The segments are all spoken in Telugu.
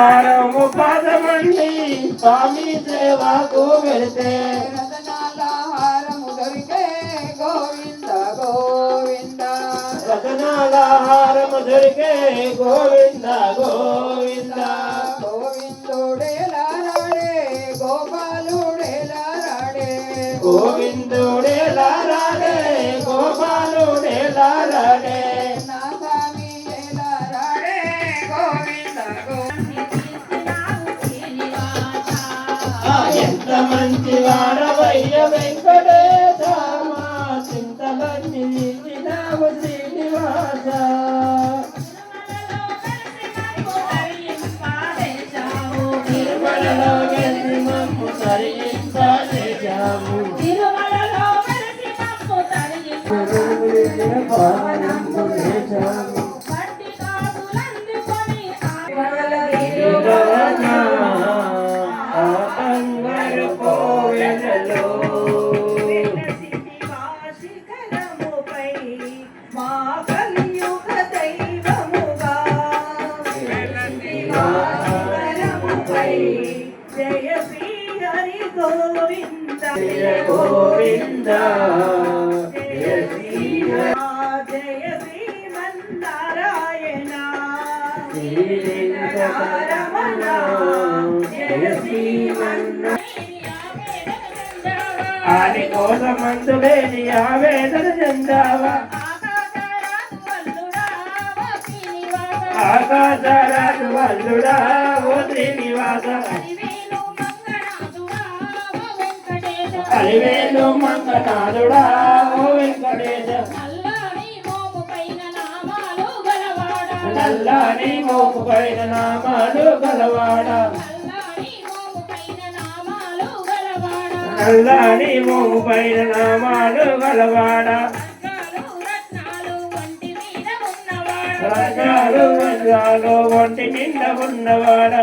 శనివారం పాదమండి స్వామి సేవకు వెళితే రతనాల హారము దొరికే గోవింద గోవింద రతనాల హారము దొరికే గోవింద గోవింద జయ శ్రీ హరి గోవింద జయ గోవింద జయ శ్రీ జయ శ్రీమన్నారాయణ శ్రీరమణ జయ శ్రీమన్న ఆది కోసమంతులేని ఆవేదన చెందావా? ఆకాశరాజు వల్లుడా ఓ శ్రీనివాస. అలివేలు మంగనాథుడా ఓ వెంకటేశ. నల్లని మోపు పైన నామాలు గలవాడ? నల్లని మోపు పైన నామాలు గలవాడ? వజ్రాలు ఒంటి నిండ ఉన్నవాడ?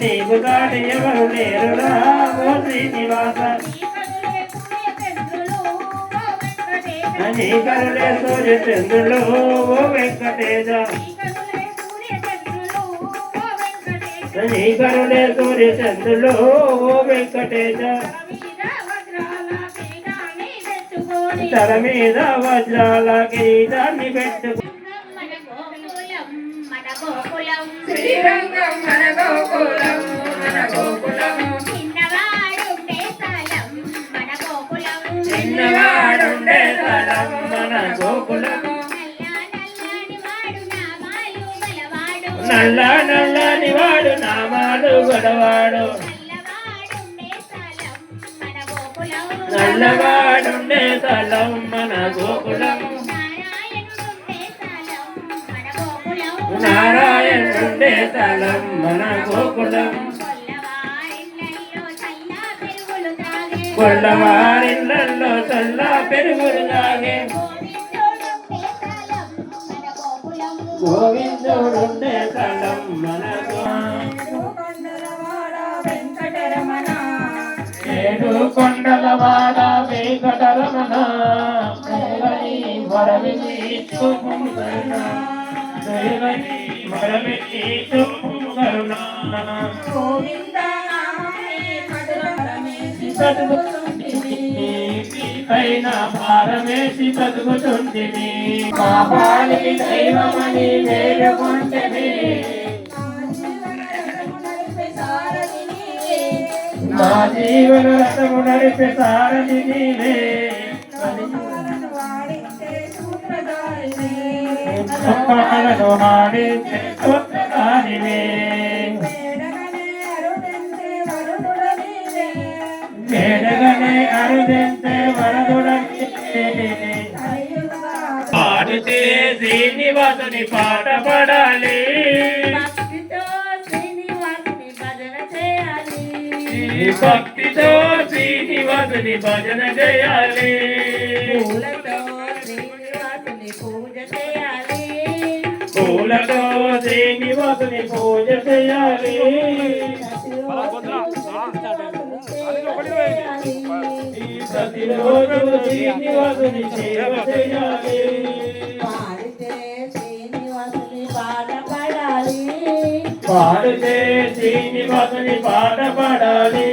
నీకు దాటి ఎవరు లేరురా ఓ శ్రీనివాస నీ కరులే సూర్య చంద్రులు ఓ వెంకటేశ నీ కరులే సూర్య చంద్రులు ఓ వెంకటేశ తల మీద వజ్రాల కిరీటాన్ని పెట్టుకో శ్రీరంగం మన గోకులం మన గోకులం చిన్నవాడుండే తలం మన గోకులం నల్ల నల్లని వాడు నామాలు గొడవాడు నల్లవాడుండే తలం మన గోకులం. నారాయణుండే తలం మన గోకులం. కొల్లవారిళ్ళల్లో చల్ల పెరుగులు తాగే. గోవిందుడుండే తలం మన ఏడు కొండల వాడ వెంకటరమణ దేవని వరమిని పైన భారమేసి బతుకుతుంటిని పాపానికి దైవమని వేడుకుంటేనే నా జీవన రథము నడిపే సారథి నీవే. చొక్కాలను ఆడించే సూత్రధారివే వేడగనే అరుదెంతే వరదుడని పాడితే శ్రీనివాసుని పాట పడాలి. భక్తితో శ్రీనివాసుని భజన చేయాలి. పూలతో శ్రీనివాసుని పూజ చేయాలి. పూలతో శ్రీనివాసుని పూజ చేయాలి. ప్రతిరోజు శ్రీనివాసుని సేవ చేయాలి. పాడితే శ్రీనివాసుని పాట పాడాలి.